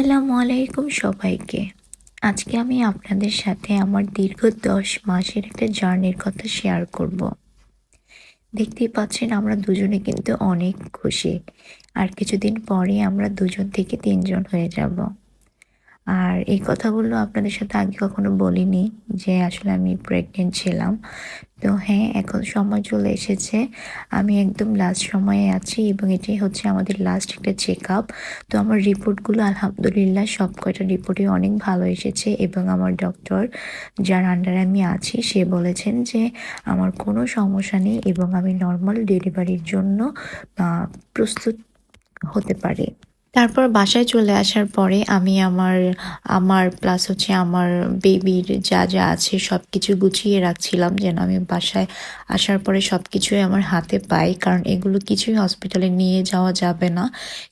আসসালামু আলাইকুম সবাইকে। আজকে আমি আপনাদের সাথে আমার দীর্ঘ দশ মাসের একটা জার্নির কথা শেয়ার করব। দেখতেই পাচ্ছেন আমরা দুজনে কিন্তু অনেক খুশি। আর কিছুদিন পরে আমরা দুজন থেকে তিনজন হয়ে যাব। আর এই কথাগুলো আপনাদের সাথে আগে কখনো বলিনি যে আসলে আমি প্রেগনেন্ট ছিলাম। তো হ্যাঁ এখন সময় চলে এসেছে। আমি একদম লাস্ট সময়ে আছি এবং এটাই হচ্ছে আমাদের লাস্ট একটা চেক আপ তো আমার রিপোর্টগুলো আলহামদুলিল্লাহ সব কয়টা রিপোর্টই অনেক ভালো এসেছে এবং আমার ডক্টর যার আন্ডারে আমি আছি, সে বলেছেন যে আমার কোনো সমস্যা নেই এবং আমি নর্মাল ডেলিভারির জন্য প্রস্তুত হতে পারি। তারপর বাসায় চলে আসার পরে আমি আমার আমার প্লাস হচ্ছে আমার বেবির যা যা আছে সব কিছু গুছিয়ে রাখছিলাম যেন আমি বাসায় আসার পরে সব কিছুই আমার হাতে পাই। কারণ এগুলো কিছুই হসপিটালে নিয়ে যাওয়া যাবে না।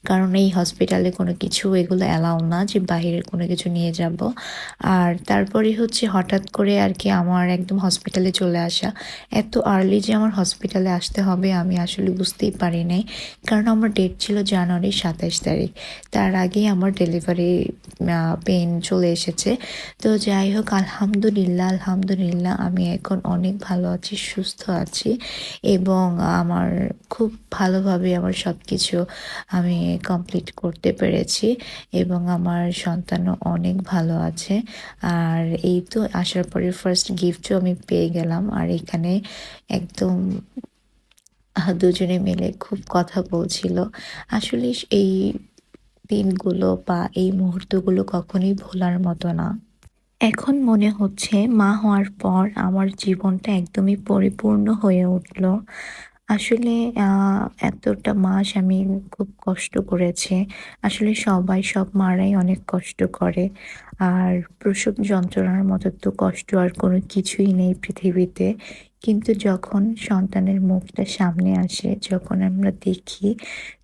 কারণ এই হসপিটালে কোনো কিছু এগুলো অ্যালাউ না যে বাহিরের কোনো কিছু নিয়ে যাব। আর তারপরে হচ্ছে হঠাৎ করে আর কি আমার একদম হসপিটালে চলে আসা। এত আর্লি যে আমার হসপিটালে আসতে হবে আমি আসলে বুঝতেই পারি নাই। কারণ আমার ডেট ছিল জানুয়ারি সাতাইশ তারিখ। তার আগেই আমার ডেলিভারি পেন চলে এসেছে। তো যাই হোক, আলহামদুলিল্লাহ আলহামদুলিল্লাহ, আমি এখন অনেক ভালো আছি, সুস্থ আছি এবং আমার খুব ভালোভাবে আমার সব কিছু আমি কমপ্লিট করতে পেরেছি এবং আমার সন্তানও অনেক ভালো আছে। আর এই তো আসার পরে ফার্স্ট গিফটও আমি পেয়ে গেলাম। আর এখানে একদম দুজনে মিলে খুব কথা বলছিল। আসলে এই দিনগুলো বা এই মুহূর্তগুলো কখনোই ভোলার মতো না। এখন মনে হচ্ছে মা হওয়ার পর আমার জীবনটা একদমই পরিপূর্ণ হয়ে উঠল। আসলে এতটা মাস আমি খুব কষ্ট করেছি। আসলে সবাই, সব মারাই অনেক কষ্ট করে। আর প্রসব যন্ত্রণার মতো তো কষ্ট আর কোনো কিছুই নেই পৃথিবীতে। কিন্তু যখন সন্তানের মুখটা সামনে আসে, যখন আমরা দেখি,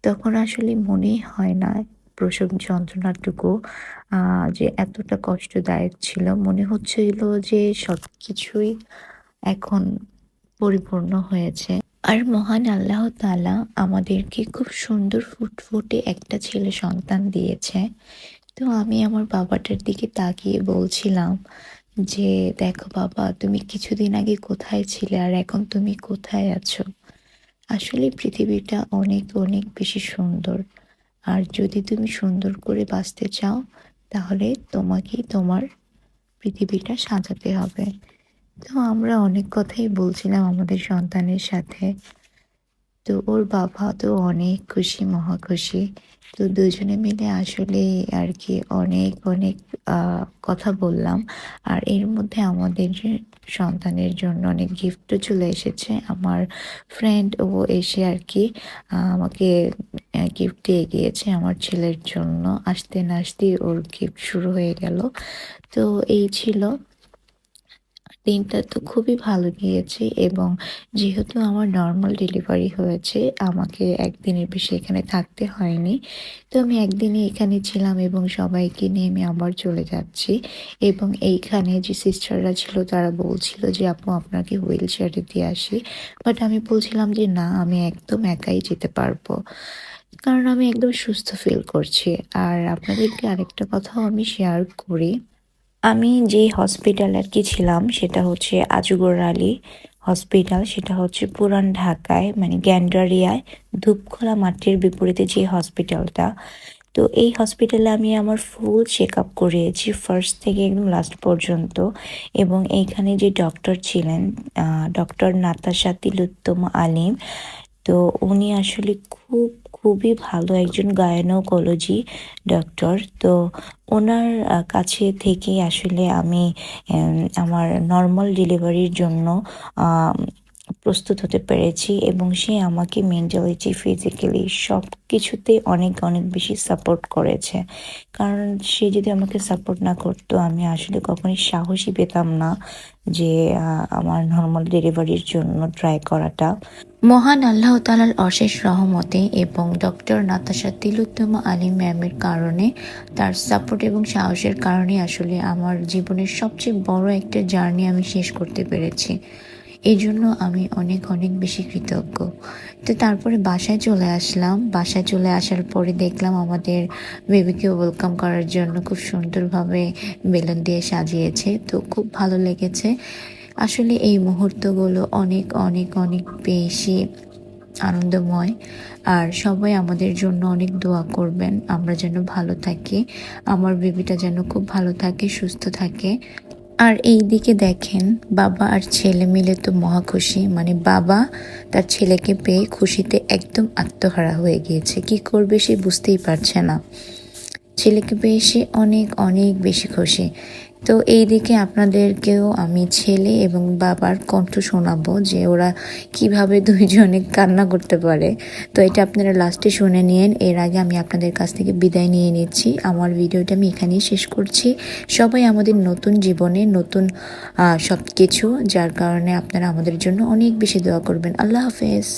তখন আসলে মনেই হয় না প্রসব যন্ত্রণাটুকু যে এতটা কষ্টদায়ক ছিল, মনে হচ্ছিল যে সব কিছুই এখন পরিপূর্ণ হয়েছে। আর মহান আল্লাহ তালা আমাদেরকে খুব সুন্দর ফুটফুটে একটা ছেলে সন্তান দিয়েছে। তো আমি আমার বাবাটার দিকে তাকিয়ে বলছিলাম যে, দেখো বাবা, তুমি কিছুদিন আগে কোথায় ছিলে আর এখন তুমি কোথায় আছো? আসলে পৃথিবীটা অনেক অনেক বেশি সুন্দর। আর যদি তুমি সুন্দর করে বাঁচতে চাও, তাহলে তোমাকেই তোমার পৃথিবীটা সাজাতে হবে। তো আমরা অনেক কথাই বলছিলাম আমাদের সন্তানের সাথে। তো ওর বাবা তো অনেক খুশি, মহা খুশি। তো দুজনে মিলে আসলে আর কি অনেক অনেক কথা বললাম। আর এর মধ্যে আমাদের সন্তানের জন্য অনেক গিফটও চলে এসেছে। আমার ফ্রেন্ড ও এসে আর কি আমাকে গিফট দিয়ে গিয়েছে আমার ছেলের জন্য। আসতে না আসতেই ওর গিফট শুরু হয়ে গেল। তো এই ছিল। দিনটা তো খুবই ভালো গিয়েছে এবং যেহেতু আমার নর্মাল ডেলিভারি হয়েছে, আমাকে একদিনের বেশি এখানে থাকতে হয়নি। তো আমি একদিনই এখানে ছিলাম এবং সবাইকে নিয়ে আমি আবার চলে যাচ্ছি। এবং এইখানে যে সিস্টাররা ছিল, তারা বলছিল যে, আপু, আপনাকে হুইল চেয়ারে দিয়ে আসি। বাট আমি বলছিলাম যে, না, আমি একদম একাই যেতে পারব। কারণ আমি একদম সুস্থ ফিল করছি। আর আপনাদেরকে আরেকটা কথাও আমি শেয়ার করি। আমি যেই হসপিটাল আর কি ছিলাম, সেটা হচ্ছে আজগর আলী হসপিটাল সেটা হচ্ছে পুরান ঢাকায় মানে গ্যান্ডারিয়ায়, ধূপখোলা মাঠের বিপরীতে যে হসপিটালটা তো এই হসপিটালে আমি আমার ফুল চেক আপ করিয়েছি ফার্স্ট থেকে একদম লাস্ট পর্যন্ত। এবং এইখানে যে ডক্টর ছিলেন ডক্টর নাতাশা তিলোত্তম আলিম তো উনি আসলে খুব, খুবই ভালো একজন গায়নোকোলজি ডক্টর। তো ওনার কাছে থেকে আসলে আমি আমার নর্মাল ডেলিভারির জন্য প্রস্তুত হতে পেরেছি এবং সে আমাকে মেন্টালিটি ফিজিক্যালি সব কিছুতে অনেক অনেক বেশি সাপোর্ট করেছে। কারণ সে যদি আমাকে সাপোর্ট না করতো, আমি আসলে কখনোই সাহসই পেতাম না যে আমার নর্মাল ডেলিভারির জন্য ট্রাই করাটা। মহান আল্লাহ তালার অশেষ রহমতে এবং ডক্টর নাতাশা তিলোত্তমা আলী ম্যামের কারণে তার সাপোর্ট এবং সাহসের কারণে আসলে আমার জীবনের সবচেয়ে বড় একটা জার্নি আমি শেষ করতে পেরেছি। এই জন্য আমি অনেক অনেক বেশি কৃতজ্ঞ। তো তারপরে বাসায় চলে আসলাম। বাসায় চলে আসার পরে দেখলাম আমাদের বেবিকে ওয়েলকাম করার জন্য খুব সুন্দরভাবে বেলুন দিয়ে সাজিয়েছে। তো খুব ভালো লেগেছে। আসলে এই মুহূর্তগুলো অনেক অনেক অনেক বেশি আনন্দময়। আর সবাই আমাদের জন্য অনেক দোয়া করবেন। আমরা যেন ভালো থাকি। আমার বেবিটা যেন খুব ভালো থাকে, সুস্থ থাকে। আর এই দিকে দেখেন, বাবা আর ছেলে মিলে তো মহা খুশি। মানে বাবা তার ছেলেকে পেয়ে খুশিতে একদম আত্মহারা হয়ে গিয়েছে। কি করবে সে বুঝতেই পারছে না। ছেলেকে পেয়ে সে অনেক অনেক বেশি খুশি। তো এই দিকে আপনাদেরকেও আমি ছেলে এবং বাবার কণ্ঠ শোনাবো যে ওরা কীভাবে দুইজনে কান্না করতে পারে। তো এটা আপনারা লাস্টে শুনে নিন এর আগে আমি আপনাদের কাছ থেকে বিদায় নিয়ে নিচ্ছি। আমার ভিডিওটা আমি এখানেই শেষ করছি। সবাই আমাদের নতুন জীবনে নতুন সব কিছু যার কারণে আপনারা আমাদের জন্য অনেক বেশি দোয়া করবেন। আল্লাহ হাফেজ।